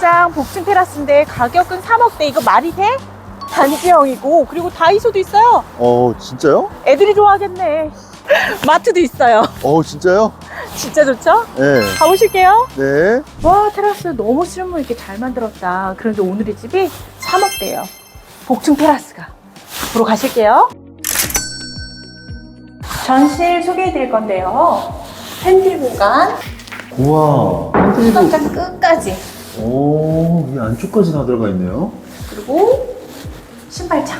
대용장 복층 테라스인데 가격은 3억대 이거 말이 돼? 단지형이고 그리고 다이소도 있어요. 어, 진짜요? 애들이 좋아하겠네. 마트도 있어요. 어, 진짜요? 진짜 좋죠? 네. 가보실게요. 네. 와 테라스 너무 실물 있게 잘 만들었다. 그런데 오늘의 집이 3억대예요. 복층 테라스가. 보러 가실게요. 전실 소개해 드릴 건데요. 팬들 공간, 우와. 수납장 끝까지. 오, 이 안쪽까지 다 들어가 있네요. 그리고 신발장.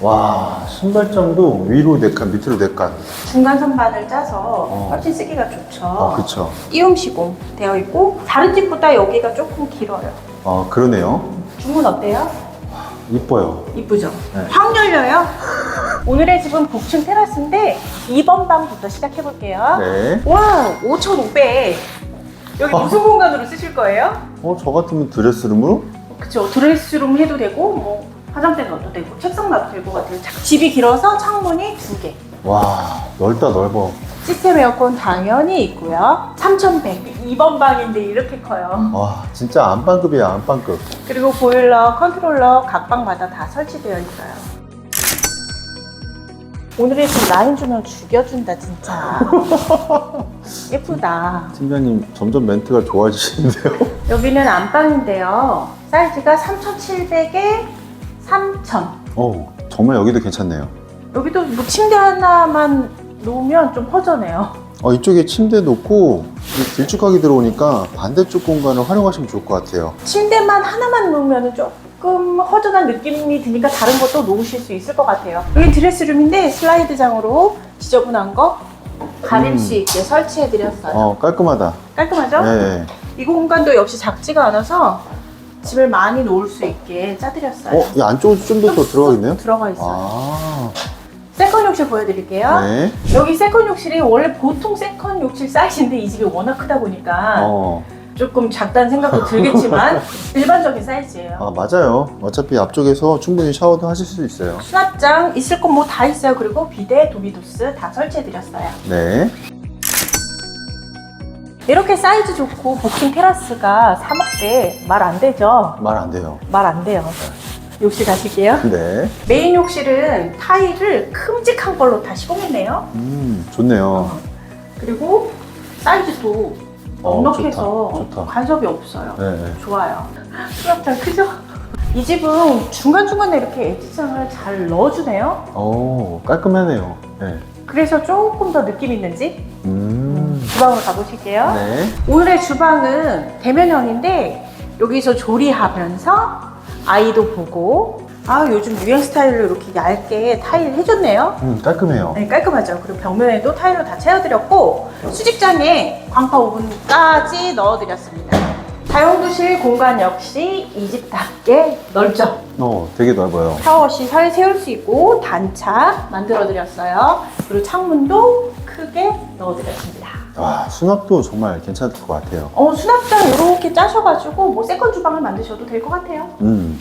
와, 신발장도 위로 네 칸, 밑으로 네 칸. 중간 선반을 짜서 어. 훨씬 쓰기가 좋죠. 아, 그쵸. 이음 시공 되어 있고 다른 집보다 여기가 조금 길어요. 아, 그러네요. 주문 어때요? 이뻐요. 이쁘죠? 네. 확 열려요. 오늘의 집은 복층 테라스인데 2번 방부터 시작해 볼게요. 네. 와, 5,500. 여기 무슨 공간으로 쓰실 거예요? 어, 저 같으면 드레스룸으로? 그쵸. 드레스룸 해도 되고, 뭐, 화장대 넣어도 되고, 책상 놔도 될 것 같아요. 자, 집이 길어서 창문이 두 개. 와, 넓다, 넓어. 시스템 에어컨 당연히 있고요. 3,100. 2번 방인데 이렇게 커요. 와, 진짜 안방급이야, 안방급. 그리고 보일러, 컨트롤러 각 방마다 다 설치되어 있어요. 오늘의 집 라인 조명 죽여준다 진짜. 예쁘다. 팀장님, 점점 멘트가 좋아지시는데요? 여기는 안방인데요. 사이즈가 3,700에 3,000. 어, 정말 여기도 괜찮네요. 여기도 뭐 침대 하나만 놓으면 좀 허전해요. 어, 이쪽에 침대 놓고 이 길쭉하게 들어오니까 반대쪽 공간을 활용하시면 좋을 것 같아요. 침대만 하나만 놓으면 조금 허전한 느낌이 드니까 다른 것도 놓으실 수 있을 것 같아요. 여기 드레스룸인데 슬라이드장으로 지저분한 거수 있게 설치해드렸어요. 어, 깔끔하다. 깔끔하죠? 네. 이 공간도 역시 작지가 않아서 집을 많이 놓을 수 있게 짜드렸어요. 어, 이 안쪽으로 좀더더 들어가겠네요? 들어가 있어요. 아, 세컨 욕실 보여드릴게요. 네. 여기 세컨 욕실이 원래 보통 세컨 욕실 사이즈인데 이 집이 워낙 크다 보니까 어, 조금 작다는 생각도 들겠지만 일반적인 사이즈예요. 아, 맞아요. 어차피 앞쪽에서 충분히 샤워도 하실 수 있어요. 수납장 있을 건 뭐 다 있어요. 그리고 비데, 도비도스 다 설치해드렸어요. 네. 이렇게 사이즈 좋고 복층 테라스가 3억대 말 안 되죠? 말 안 돼요. 말 안 돼요. 욕실 가실게요. 네. 메인 욕실은 타일을 큼직한 걸로 다 시공했네요. 음, 좋네요. 그리고 사이즈도 어, 넉넉해서 좋다, 좋다. 간섭이 없어요. 네. 네. 좋아요. 수납장 크죠? 이 집은 중간중간에 이렇게 엣지장을 잘 넣어주네요. 오, 깔끔하네요. 네. 그래서 조금 더 느낌 있는 집 음. 주방으로 가보실게요. 네. 오늘의 주방은 대면형인데 여기서 조리하면서 아이도 보고 아 요즘 유행 스타일로 이렇게 얇게 타일 해줬네요. 음, 깔끔해요. 네, 깔끔하죠. 그리고 벽면에도 타일로 다 채워드렸고 수직장에 광파 오븐까지 넣어드렸습니다. 다용도실 공간 역시 이 집답게 넓죠. 어, 되게 넓어요. 샤워실 세울 수 있고 단차 만들어드렸어요. 그리고 창문도 크게 넣어드렸습니다. 와, 수납도 정말 괜찮을 것 같아요. 어, 수납장 이렇게 짜셔가지고 뭐 세컨 주방을 만드셔도 될 것 같아요. 음.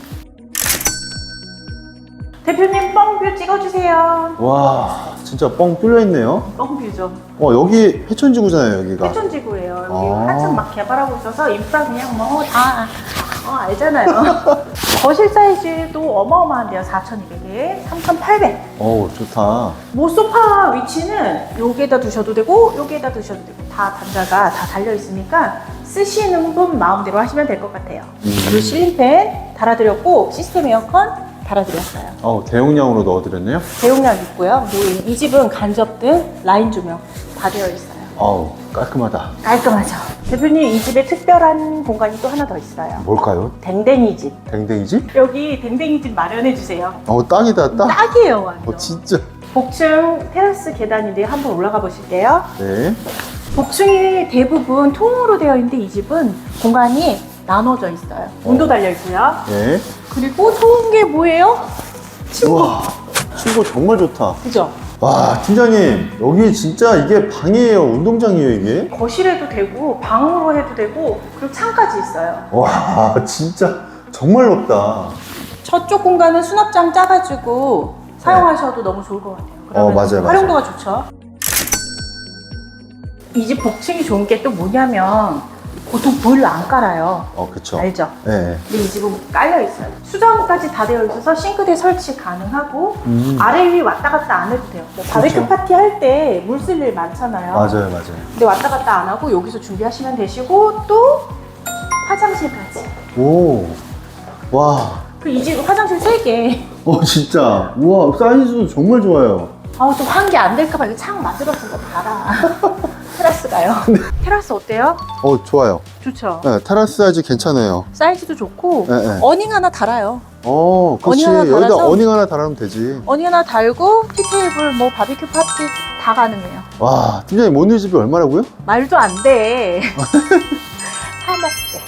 대표님 뻥뷰 찍어주세요. 와, 진짜 뻥 뚫려 있네요. 뻥뷰죠. 어, 여기 해천지구잖아요, 여기가. 해천지구예요. 여기 아. 한참 막 개발하고 있어서 인프라 그냥 뭐다 어, 알잖아요. 거실 사이즈도 어마어마한데요. 4,200에 3,800. 어우, 좋다. 뭐 소파 위치는 여기에다 두셔도 되고 여기에다 두셔도 되고 다 단자가 다 달려 있으니까 쓰시는 분 마음대로 하시면 될 것 같아요. 음. 그리고 실린팬 달아드렸고 시스템 에어컨 달아드렸어요. 어, 대용량으로 넣어드렸네요. 대용량 있고요. 그리고 이 집은 간접 등, 라인 조명 다 되어 있어요. 어우, 깔끔하다. 깔끔하죠. 대표님 이 집에 특별한 공간이 또 하나 더 있어요. 뭘까요? 댕댕이 집. 댕댕이지? 여기 댕댕이 집 마련해 주세요. 어, 딱이다, 딱. 딱이에요 완전. 어, 진짜. 복층 테라스 계단인데 한번 올라가 보실게요. 네. 복층이 대부분 통으로 되어 있는데 이 집은 공간이 나눠져 있어요. 온도 달려 있고요. 네. 그리고 좋은 게 뭐예요? 친구. 우와, 친구 정말 좋다. 그죠? 와, 팀장님, 여기 진짜 이게 방이에요? 운동장이에요, 이게? 거실에도 되고 방으로 해도 되고 그리고 창까지 있어요. 와, 진짜 정말 높다. 저쪽 공간은 수납장 짜가지고 사용하셔도 너무 좋을 것 같아요. 네. 어, 그러면 맞아요, 맞아요. 활용도가 좋죠. 이 집 복층이 좋은 게 또 뭐냐면 보통 보일러 안 깔아요. 어, 그쵸. 알죠? 네. 근데 이 집은 깔려 있어요. 수정까지 다 되어 있어서 싱크대 설치 가능하고 음. 아래 위 왔다 갔다 안 해도 돼요. 뭐 바베큐 그렇죠. 파티 할 때 물 쓸 일 많잖아요. 맞아요, 맞아요. 근데 왔다 갔다 안 하고 여기서 준비하시면 되시고 또 화장실까지. 오. 와. 그 이 집 화장실 3개. 어, 진짜. 우와, 사이즈도 정말 좋아요. 아우 또 환기 안 될까봐 이거 창 만들었으니까 봐라. 테라스 가요. 테라스 어때요? 어, 좋아요. 좋죠. 네, 테라스 사이즈 괜찮아요. 사이즈도 좋고 네, 네. 어닝 하나 달아요. 어, 그렇지. 어닝 하나 여기다 달아서? 어닝 하나 달아면 되지. 어닝 하나 달고 티테이블 뭐 바비큐 파티 다 가능해요. 와, 팀장님, 오늘 집이 얼마라고요? 말도 안 돼. 3억대.